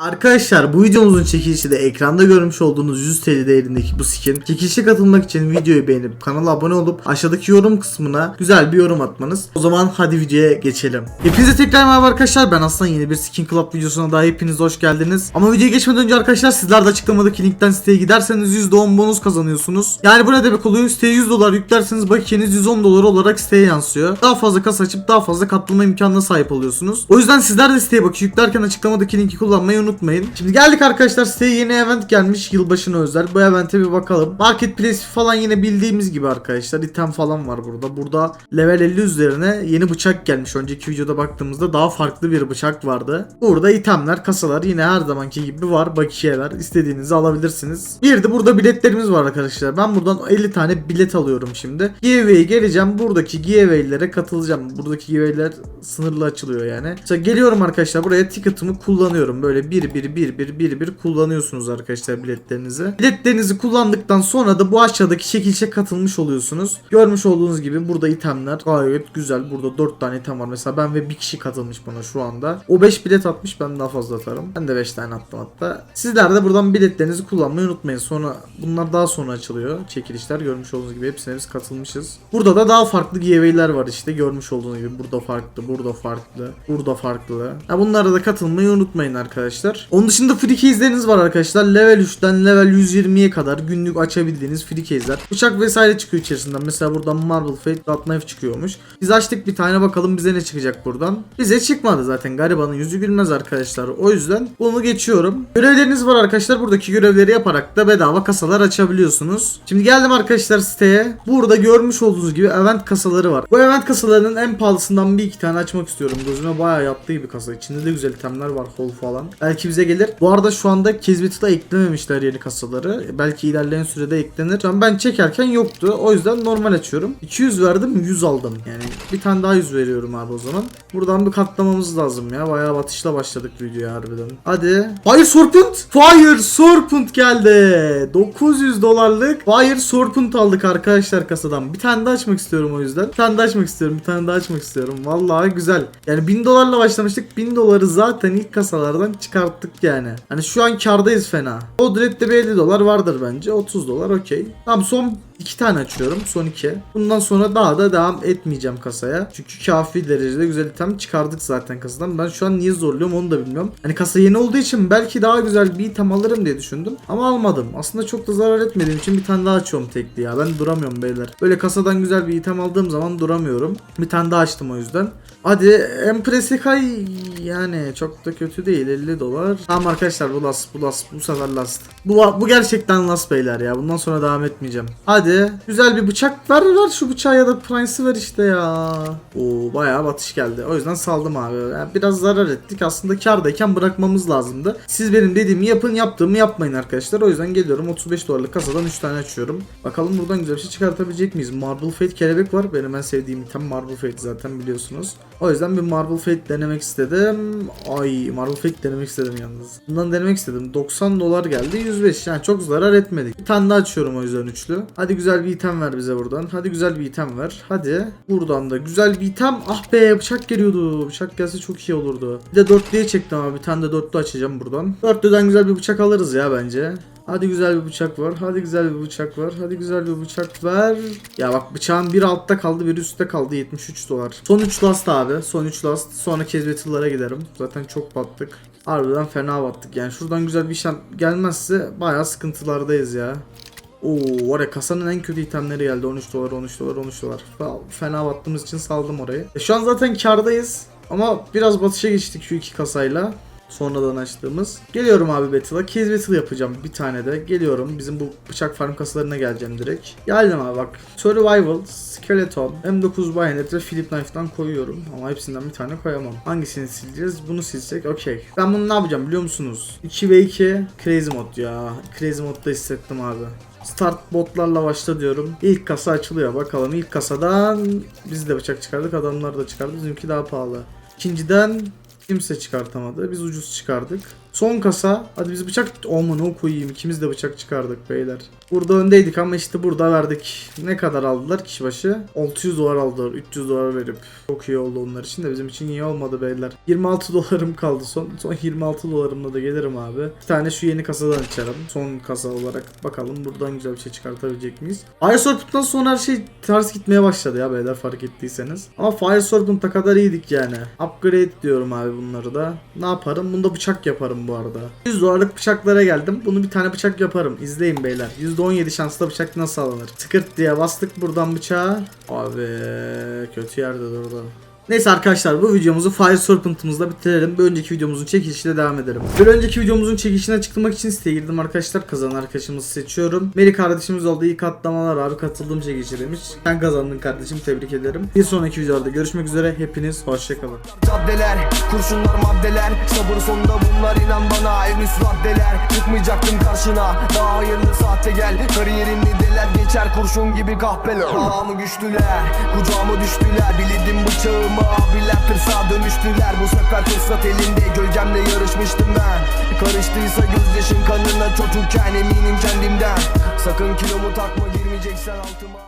Arkadaşlar bu videomuzun çekilişi de ekranda görmüş olduğunuz 100 TL değerindeki bu skin. Çekilişe katılmak için videoyu beğenip kanala abone olup aşağıdaki yorum kısmına güzel bir yorum atmanız. O zaman hadi videoya geçelim. Hepinize tekrar merhaba arkadaşlar ben Aslan yeni bir Skin Club videosuna daha hepiniz hoş geldiniz. Ama videoya geçmeden önce arkadaşlar sizler de açıklamadaki linkten siteye giderseniz %10 bonus kazanıyorsunuz. Yani bu ne demek oluyor? Siteye 100 dolar yüklerseniz bakiyeniz 110 dolar olarak siteye yansıyor. Daha fazla kasa açıp daha fazla katılma imkanına sahip oluyorsunuz. O yüzden sizler de siteye bakıp yüklerken açıklamadaki linki kullanmayı unutmayın. Şimdi geldik arkadaşlar siteye yeni event gelmiş yılbaşına özel. Bu evente bir bakalım. Marketplace falan yine bildiğimiz gibi arkadaşlar. item falan var burada. Burada level 50 üzerine yeni bıçak gelmiş. Önceki videoda baktığımızda daha farklı bir bıçak vardı. Burada itemler, kasalar yine her zamanki gibi var. Bakiyeler istediğinizi alabilirsiniz. Bir de burada biletlerimiz var arkadaşlar. Ben buradan 50 tane bilet alıyorum şimdi. Giveaway'e geleceğim. Buradaki giveaway'lere katılacağım. Buradaki giveaway'ler sınırlı açılıyor yani. İşte geliyorum arkadaşlar buraya ticket'ımı kullanıyorum. Böyle bir bir bir bir bir bir kullanıyorsunuz arkadaşlar biletlerinizi. Biletlerinizi kullandıktan sonra da bu aşağıdaki çekilişe katılmış oluyorsunuz. Görmüş olduğunuz gibi burada itemler gayet güzel. Burada 4 tane item var. Mesela ben ve bir kişi katılmış bana şu anda. O 5 bilet atmış ben daha fazla atarım. Ben de 5 tane attım hatta. Sizler de buradan biletlerinizi kullanmayı unutmayın. Sonra bunlar daha sonra açılıyor. Çekilişler görmüş olduğunuz gibi hepsine biz katılmışız. Burada da daha farklı giveaway'ler var işte görmüş olduğunuz gibi. Burada farklı, burada farklı, burada farklı. Ha, bunlara da katılmayı unutmayın arkadaşlar. Onun dışında free case'leriniz var arkadaşlar. Level 3'ten level 120'ye kadar günlük açabildiğiniz free case'ler. Bıçak vesaire çıkıyor içerisinden. Mesela buradan Marble Fate Dot Knife çıkıyormuş. Biz açtık bir tane bakalım bize ne çıkacak buradan. Bize çıkmadı zaten. Garibanın yüzü gülmez arkadaşlar. O yüzden bunu geçiyorum. Görevleriniz var arkadaşlar. Buradaki görevleri yaparak da bedava kasalar açabiliyorsunuz. Şimdi geldim arkadaşlar siteye. Burada görmüş olduğunuz gibi event kasaları var. Bu event kasalarının en pahalısından bir iki tane açmak istiyorum. Gözüme bayağı yattığı bir kasa. İçinde de güzel itemler var. Hol falan. Belki bize gelir. Bu arada şu anda Kezbet'e eklememişler yeni kasaları. Belki ilerleyen sürede eklenir. Şu an ben çekerken yoktu. O yüzden normal açıyorum. 200 verdim 100 aldım. Yani bir tane daha 100 veriyorum abi o zaman. Buradan bir katlamamız lazım ya. Bayağı batışla başladık videoya harbiden. Hadi. Fire Serpent. Fire Serpent geldi. 900 dolarlık Fire Serpent aldık arkadaşlar kasadan. Bir tane daha açmak istiyorum o yüzden. Bir tane daha açmak istiyorum. Bir tane daha açmak istiyorum. Vallahi güzel. Yani 1000 dolarla başlamıştık. 1000 doları zaten ilk kasalardan çıkarttık yani. Hani şu an kardayız fena. O direkt bir 50 dolar vardır bence. 30 dolar okey. Tamam son iki tane açıyorum. Son iki. Bundan sonra daha da devam etmeyeceğim kasaya. Çünkü kafi derecede güzel item çıkardık zaten kasadan. Ben şu an niye zorluyorum onu da bilmiyorum. Hani kasa yeni olduğu için belki daha güzel bir item alırım diye düşündüm. Ama almadım. Aslında çok da zarar etmediğim için bir tane daha açıyorum tekli ya. Ben duramıyorum beyler. Böyle kasadan güzel bir item aldığım zaman duramıyorum. Bir tane daha açtım o yüzden. Hadi Empress High yani çok da kötü değil 50 dolar. Tamam arkadaşlar bu last bu last bu sefer last. Bu, bu gerçekten last beyler ya. Bundan sonra devam etmeyeceğim. Hadi güzel bir bıçak ver ver şu bıçağı ya da Prince'ı ver işte ya. Oo bayağı batış geldi. O yüzden saldım abi. Yani biraz zarar ettik. Aslında kardayken bırakmamız lazımdı. Siz benim dediğimi yapın yaptığımı yapmayın arkadaşlar. O yüzden geliyorum 35 dolarlık kasadan 3 tane açıyorum. Bakalım buradan güzel bir şey çıkartabilecek miyiz? Marble Fate kelebek var. Benim en sevdiğim item Marble Fate zaten biliyorsunuz. O yüzden bir Marble Fate denemek istedim. Ay Marble Fate denemek istedim yalnız. Bundan denemek istedim. 90 dolar geldi. 105 yani çok zarar etmedik. Bir tane daha açıyorum o yüzden üçlü. Hadi güzel bir item ver bize buradan. Hadi güzel bir item ver. Hadi. Buradan da güzel bir item. Ah be bıçak geliyordu. Bıçak gelse çok iyi olurdu. Bir de dörtlüye çektim abi. Bir tane de dörtlü açacağım buradan. Dörtlüden güzel bir bıçak alırız ya bence. Hadi güzel bir bıçak var. Hadi güzel bir bıçak var. Hadi güzel bir bıçak ver. Ya bak bıçağın biri altta kaldı, biri üstte kaldı. 73 dolar. Son 3 last abi. Son 3 last. Sonra Kezbetillara giderim. Zaten çok battık. Harbiden fena battık. Yani şuradan güzel bir şey gelmezse bayağı sıkıntılardayız ya. Oo var ya kasanın en kötü itemleri geldi. 13 dolar, 13 dolar, 13 dolar. Fena battığımız için saldım orayı. E, şu an zaten kardayız. Ama biraz batışa geçtik şu iki kasayla. Sonradan açtığımız. Geliyorum abi Battle'a. Case Battle yapacağım bir tane de. Geliyorum. Bizim bu bıçak farm kasalarına geleceğim direkt. Geldim abi bak. Survival, Skeleton, M9 Bayonet ve Philip Knife'dan koyuyorum. Ama hepsinden bir tane koyamam. Hangisini sileceğiz? Bunu silsek okey. Ben bunu ne yapacağım biliyor musunuz? 2 ve 2 Crazy Mod ya. Crazy Mod'da hissettim abi. Start botlarla başla diyorum. İlk kasa açılıyor. Bakalım ilk kasadan biz de bıçak çıkardık. Adamlar da çıkardı. Bizimki daha pahalı. İkinciden kimse çıkartamadı. Biz ucuz çıkardık. Son kasa. Hadi biz bıçak olma ne koyayım. İkimiz de bıçak çıkardık beyler. Burada öndeydik ama işte burada verdik. Ne kadar aldılar kişi başı? 600 dolar aldılar. 300 dolar verip. Çok iyi oldu onlar için de bizim için iyi olmadı beyler. 26 dolarım kaldı son. Son 26 dolarımla da gelirim abi. Bir tane şu yeni kasadan açalım. Son kasa olarak. Bakalım buradan güzel bir şey çıkartabilecek miyiz? Fire Serpent'tan sonra her şey ters gitmeye başladı ya beyler fark ettiyseniz. Ama Fire Serpent'a kadar iyiydik yani. Upgrade diyorum abi bunları da. Ne yaparım? Bunda bıçak yaparım bu arada. 100 dolarlık bıçaklara geldim. Bunu bir tane bıçak yaparım. İzleyin beyler. %17 şansla bıçak nasıl alınır? Tıkırt diye bastık buradan bıçağı. Abi kötü yerde durdu. Neyse arkadaşlar bu videomuzu Fire Serpent'ımızla bitirelim. Bir önceki videomuzun çekilişiyle devam edelim. Bir önceki videomuzun çekilişini açıklamak için siteye girdim arkadaşlar. Kazanan arkadaşımızı seçiyorum. Meri kardeşimiz oldu. İyi katlamalar abi. Katıldığım çekilişe demiş. Sen kazandın kardeşim. Tebrik ederim. Bir sonraki videoda görüşmek üzere. Hepiniz hoşçakalın. Caddeler, kurşunlar maddeler Sabır sonunda bunlar inan bana En üst raddeler Çıkmayacaktım karşına Daha hayırlı sahte gel Kariyerimli deler geçer kurşun gibi kahpeler Ağamı güçlüler Kucağıma düştüler Bildim bıçağımı abiler tırsağa dönüştüler. Bu sefer fırsat elinde. Gölgemle yarışmıştım ben. Karıştıysa gözyaşın kanına çocukken Eminim kendimden. Sakın kilomu takma girmeyeceksen altıma